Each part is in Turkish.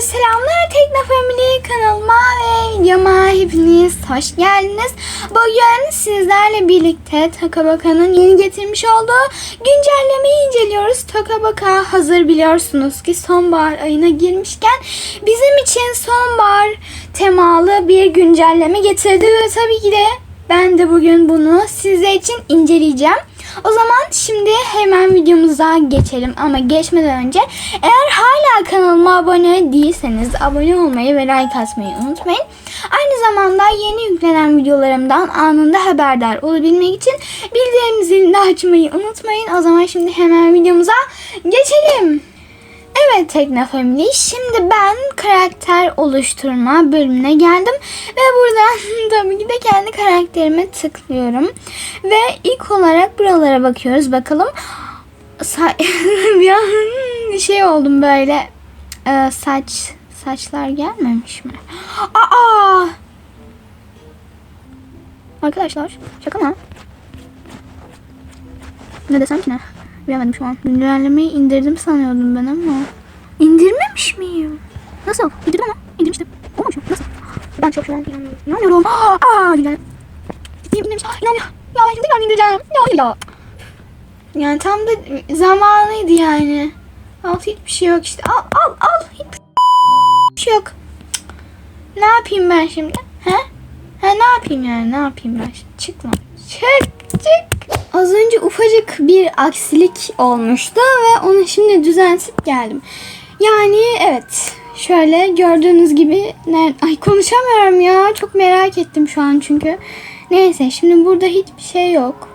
selamlar Tekno Family kanalıma ve videoma hepiniz hoş geldiniz. Bugün sizlerle birlikte Takabaka'nın yeni getirmiş olduğu güncellemeyi inceliyoruz. Takabaka hazır biliyorsunuz ki sonbahar ayına girmişken bizim için sonbahar temalı bir güncelleme getirdi ve tabii ki de ben de bugün bunu sizler için inceleyeceğim. O zaman şimdi hemen videomuza geçelim ama geçmeden önce eğer hala kanalıma abone değilseniz abone olmayı ve like atmayı unutmayın. Aynı zamanda yeni yüklenen videolarımdan anında haberdar olabilmek için bildirim zilini açmayı unutmayın. O zaman şimdi hemen videomuza geçelim. Evet Tekno Family. Şimdi ben karakter oluşturma bölümüne geldim. Ve buradan tabii ki de kendi karakterime tıklıyorum. Ve ilk olarak buralara bakıyoruz. Bakalım. Bir şey oldum böyle. Ee, saç saçlar gelmemiş mi? Aa! Arkadaşlar şaka mı? Ne desem ki ne? Bilemedim şu an. Güncellemeyi indirdim sanıyordum ben ama. İndirmemiş miyim? Nasıl? İndirdim ama. İndirmiştim. Olmamış mı? Nasıl? Ben çok şu an inanmıyorum. İnanmıyorum. Aa, güzel. Ciddiyim indirmiş. İnanmıyorum. Ya ben şimdi indireceğim. Ya ya. Yani tam da zamanıydı yani. Al hiçbir şey yok işte. Al al al. Hiçbir şey yok. Ne yapayım ben şimdi? He? He ne yapayım yani? Ne yapayım ben şimdi? Çık lan. Çık çık. Az önce ufacık bir aksilik olmuştu ve onu şimdi düzeltip geldim. Yani evet. Şöyle gördüğünüz gibi ay konuşamıyorum ya. Çok merak ettim şu an çünkü. Neyse şimdi burada hiçbir şey yok.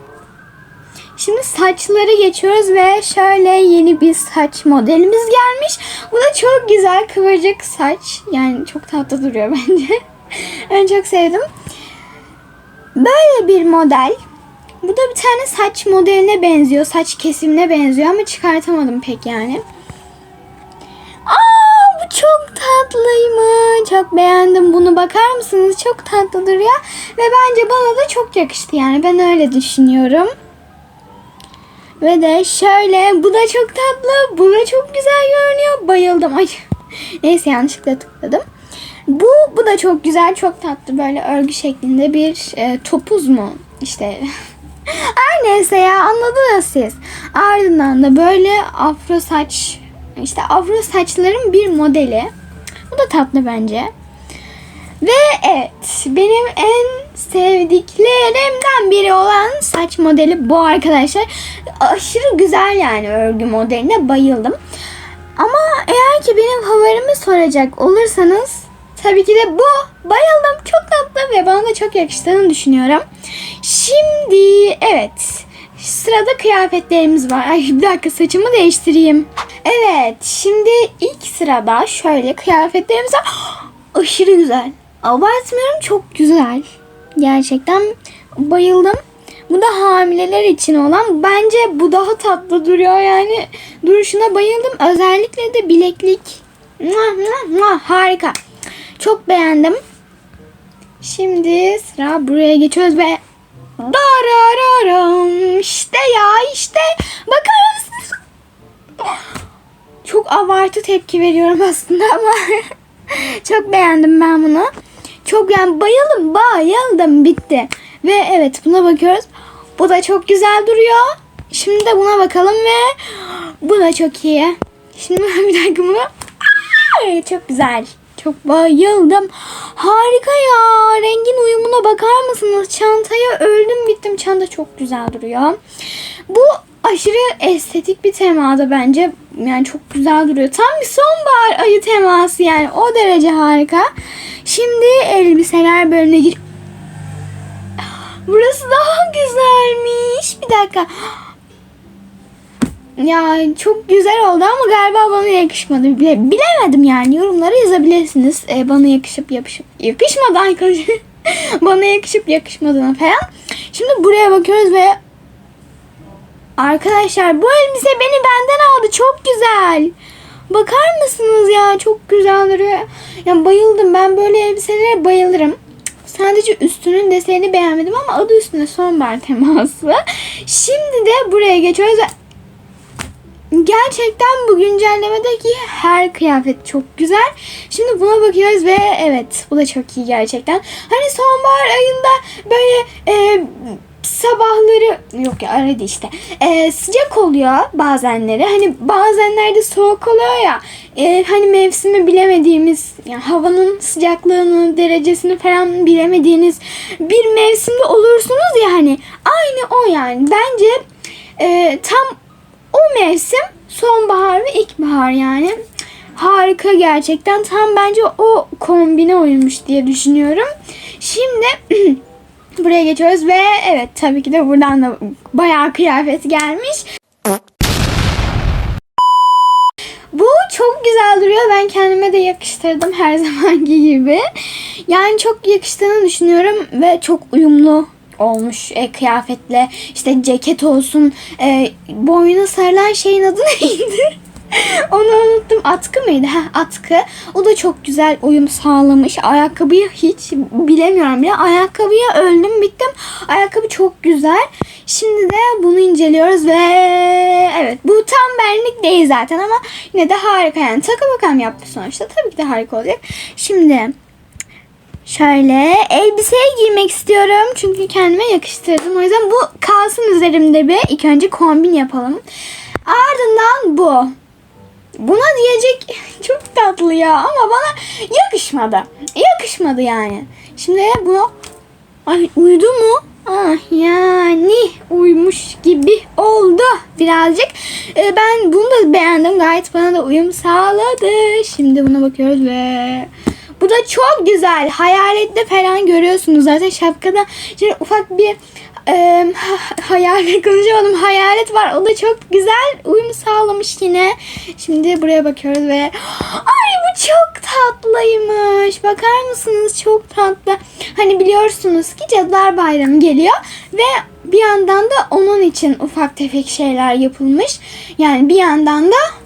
Şimdi saçları geçiyoruz ve şöyle yeni bir saç modelimiz gelmiş. Bu da çok güzel kıvırcık saç. Yani çok tatlı duruyor bence. ben çok sevdim. Böyle bir model. Bu da bir tane saç modeline benziyor. Saç kesimine benziyor ama çıkartamadım pek yani. Aa bu çok tatlıymış. Çok beğendim bunu. Bakar mısınız? Çok tatlı duruyor. Ve bence bana da çok yakıştı yani. Ben öyle düşünüyorum. Ve de şöyle bu da çok tatlı. Bu da çok güzel görünüyor. Bayıldım. Ay. Neyse yanlışlıkla tıkladım. Bu bu da çok güzel, çok tatlı böyle örgü şeklinde bir e, topuz mu? İşte her neyse ya anladınız siz. Ardından da böyle afro saç işte afro saçların bir modeli. Bu da tatlı bence. Ve evet benim en sevdiklerimden biri olan saç modeli bu arkadaşlar. Aşırı güzel yani örgü modeline bayıldım. Ama eğer ki benim favorimi soracak olursanız tabii ki de bu. Bayıldım. Çok tatlı ve bana da çok yakıştığını düşünüyorum. Şimdi evet. Sırada kıyafetlerimiz var. Ay bir dakika saçımı değiştireyim. Evet şimdi ilk sırada şöyle kıyafetlerimiz var. Aşırı güzel. Abartmıyorum çok güzel. Gerçekten bayıldım. Bu da hamileler için olan. Bence bu daha tatlı duruyor yani. Duruşuna bayıldım. Özellikle de bileklik. Muah, muah, muah. Harika. Çok beğendim. Şimdi sıra buraya geçiyoruz ve Darararam. İşte ya işte. Bakar mısınız? Çok abartı tepki veriyorum aslında ama çok beğendim ben bunu. Çok yani bayıldım bayıldım bitti. Ve evet buna bakıyoruz. Bu da çok güzel duruyor. Şimdi de buna bakalım ve bu da çok iyi. Şimdi bir dakika bunu. Çok güzel. Çok bayıldım. Harika ya. Rengin uyumuna bakar mısınız? Çantaya öldüm bittim. Çanta çok güzel duruyor. Bu aşırı estetik bir temada bence. Yani çok güzel duruyor. Tam bir sonbahar ayı teması yani. O derece harika. Şimdi elbiseler bölümüne gir. Burası daha güzelmiş. Bir dakika. Ya çok güzel oldu ama galiba bana yakışmadı. Bile, bilemedim yani. Yorumlara yazabilirsiniz. Ee, bana yakışıp yapışıp yakışmadı arkadaşlar. bana yakışıp yakışmadığına falan. Şimdi buraya bakıyoruz ve Arkadaşlar bu elbise beni benden aldı. Çok güzel. Bakar mısınız ya? Çok güzel duruyor. Ya bayıldım. Ben böyle elbiselere bayılırım. Sadece üstünün desenini beğenmedim ama adı üstünde sonbahar teması. Şimdi de buraya geçiyoruz ve gerçekten bu güncellemedeki her kıyafet çok güzel. Şimdi buna bakıyoruz ve evet bu da çok iyi gerçekten. Hani sonbahar ayında böyle e, sabahları yok ya değil işte E, sıcak oluyor bazenleri hani bazenlerde soğuk oluyor ya E, hani mevsimi bilemediğimiz yani havanın sıcaklığını derecesini falan bilemediğiniz bir mevsimde olursunuz ya hani aynı o yani bence e, tam o mevsim sonbahar ve ilkbahar yani harika gerçekten tam bence o kombine uymuş diye düşünüyorum şimdi Buraya geçiyoruz ve evet tabii ki de buradan da bayağı kıyafet gelmiş. Bu çok güzel duruyor. Ben kendime de yakıştırdım her zamanki gibi. Yani çok yakıştığını düşünüyorum ve çok uyumlu olmuş e, kıyafetle. İşte ceket olsun. E, boyuna sarılan şeyin adı neydi? Onu unuttum. Atkı mıydı? Ha, atkı. O da çok güzel uyum sağlamış. Ayakkabıyı hiç bilemiyorum bile. Ayakkabıya öldüm bittim. Ayakkabı çok güzel. Şimdi de bunu inceliyoruz ve evet bu tam benlik değil zaten ama yine de harika yani. Taka bakalım yaptı sonuçta. Tabii ki de harika olacak. Şimdi Şöyle elbiseyi giymek istiyorum. Çünkü kendime yakıştırdım. O yüzden bu kalsın üzerimde bir. İlk önce kombin yapalım. Ardından bu. Buna diyecek çok tatlı ya ama bana yakışmadı. Yakışmadı yani. Şimdi bunu ay uydu mu? Ah yani uymuş gibi oldu birazcık. Ee, ben bunu da beğendim. Gayet bana da uyum sağladı. Şimdi buna bakıyoruz ve bu da çok güzel. Hayalette falan görüyorsunuz zaten şapkada. Şimdi ufak bir e, hayalet konuşamadım. Hayalet var. O da çok güzel uyum sağlamış yine. Şimdi buraya bakıyoruz ve ay bu çok tatlıymış. Bakar mısınız? Çok tatlı. Hani biliyorsunuz ki Cadılar Bayramı geliyor ve bir yandan da onun için ufak tefek şeyler yapılmış. Yani bir yandan da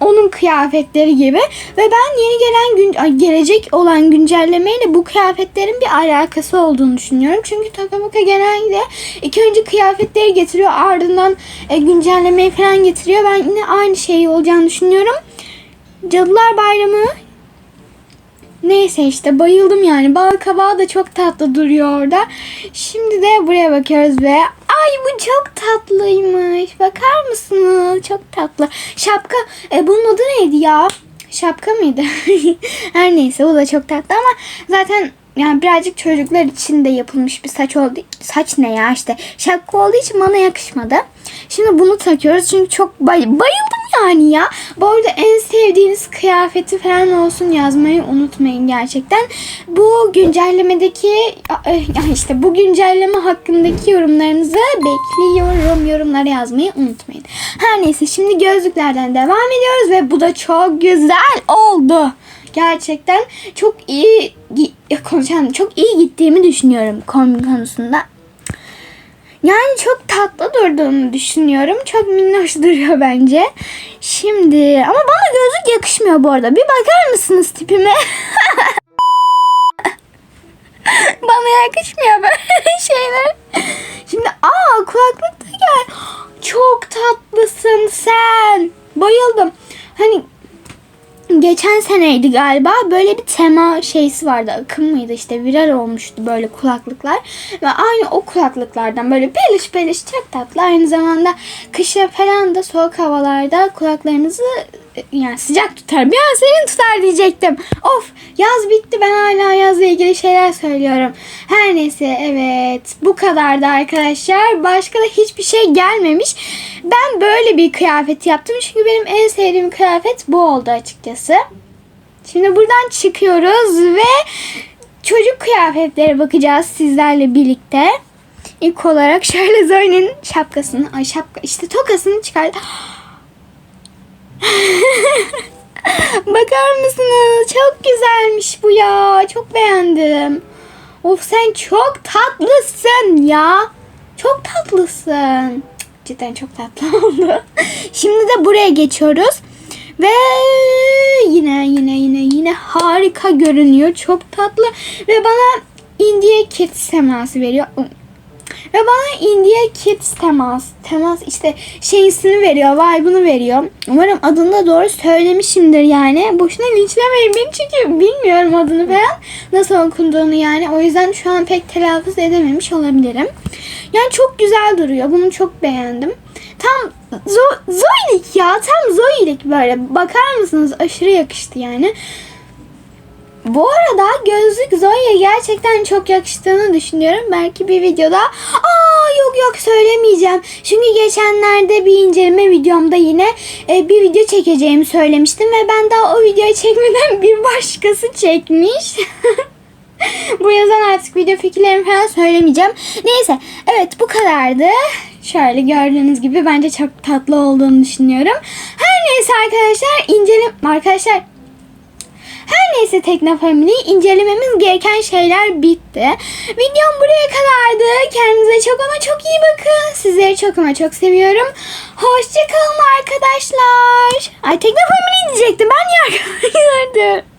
onun kıyafetleri gibi ve ben yeni gelen gün gelecek olan güncellemeyle bu kıyafetlerin bir alakası olduğunu düşünüyorum. Çünkü Takaboka genelde ilk önce kıyafetleri getiriyor ardından e, güncellemeyi falan getiriyor. Ben yine aynı şey olacağını düşünüyorum. Cadılar Bayramı Neyse işte bayıldım yani. Bal kabağı da çok tatlı duruyor orada. Şimdi de buraya bakıyoruz ve ay bu çok tatlıymış. Bakar mısınız? Çok tatlı. Şapka. E, bunun adı neydi ya? Şapka mıydı? Her neyse o da çok tatlı ama zaten yani birazcık çocuklar için de yapılmış bir saç oldu. Saç ne ya işte. Şapka olduğu için bana yakışmadı. Şimdi bunu takıyoruz çünkü çok bay bayıldım yani ya. Bu arada en sevdiğiniz kıyafeti falan olsun yazmayı unutmayın gerçekten. Bu güncellemedeki yani işte bu güncelleme hakkındaki yorumlarınızı bekliyorum. Yorumlara yazmayı unutmayın. Her neyse şimdi gözlüklerden devam ediyoruz ve bu da çok güzel oldu gerçekten çok iyi konuşan çok iyi gittiğimi düşünüyorum kombin konusunda. Yani çok tatlı durduğunu düşünüyorum. Çok minnoş duruyor bence. Şimdi ama bana gözlük yakışmıyor bu arada. Bir bakar mısınız tipime? bana yakışmıyor böyle şeyler. Geçen seneydi galiba böyle bir tema şeysi vardı. Akım mıydı işte viral olmuştu böyle kulaklıklar. Ve aynı o kulaklıklardan böyle peliş peliş çok tatlı. Aynı zamanda kışa falan da soğuk havalarda kulaklarınızı yani sıcak tutar. Biraz serin tutar diyecektim. Of yaz bitti ben hala yazla ilgili şeyler söylüyorum. Her neyse evet bu kadardı arkadaşlar. Başka da hiçbir şey gelmemiş. Ben böyle bir kıyafet yaptım. Çünkü benim en sevdiğim kıyafet bu oldu açıkçası. Şimdi buradan çıkıyoruz ve çocuk kıyafetlere bakacağız sizlerle birlikte. İlk olarak şöyle Zoe'nin şapkasını, ay şapka işte tokasını çıkart. Bakar mısınız? Çok güzelmiş bu ya. Çok beğendim. Of sen çok tatlısın ya. Çok tatlısın. Cidden çok tatlı oldu. Şimdi de buraya geçiyoruz. Ve yine yine yine yine harika görünüyor. Çok tatlı ve bana India Kit seması veriyor. Ve bana India Kids temas. Temas işte şeysini veriyor. Vibe'ını veriyor. Umarım adını da doğru söylemişimdir yani. Boşuna linçlemeyin beni çünkü bilmiyorum adını falan. Nasıl okunduğunu yani. O yüzden şu an pek telaffuz edememiş olabilirim. Yani çok güzel duruyor. Bunu çok beğendim. Tam Zo Zoilik ya. Tam Zoilik böyle. Bakar mısınız? Aşırı yakıştı yani. Bu arada gözlük Zoe'ye gerçekten çok yakıştığını düşünüyorum. Belki bir videoda aa yok yok söylemeyeceğim. Çünkü geçenlerde bir inceleme videomda yine e, bir video çekeceğimi söylemiştim ve ben daha o videoyu çekmeden bir başkası çekmiş. bu yazan artık video fikirlerimi falan söylemeyeceğim. Neyse evet bu kadardı. Şöyle gördüğünüz gibi bence çok tatlı olduğunu düşünüyorum. Her neyse arkadaşlar incelim arkadaşlar her neyse Tekno Family incelememiz gereken şeyler bitti. Videom buraya kadardı. Kendinize çok ama çok iyi bakın. Sizleri çok ama çok seviyorum. Hoşçakalın arkadaşlar. Ay Tekno Family diyecektim. Ben niye.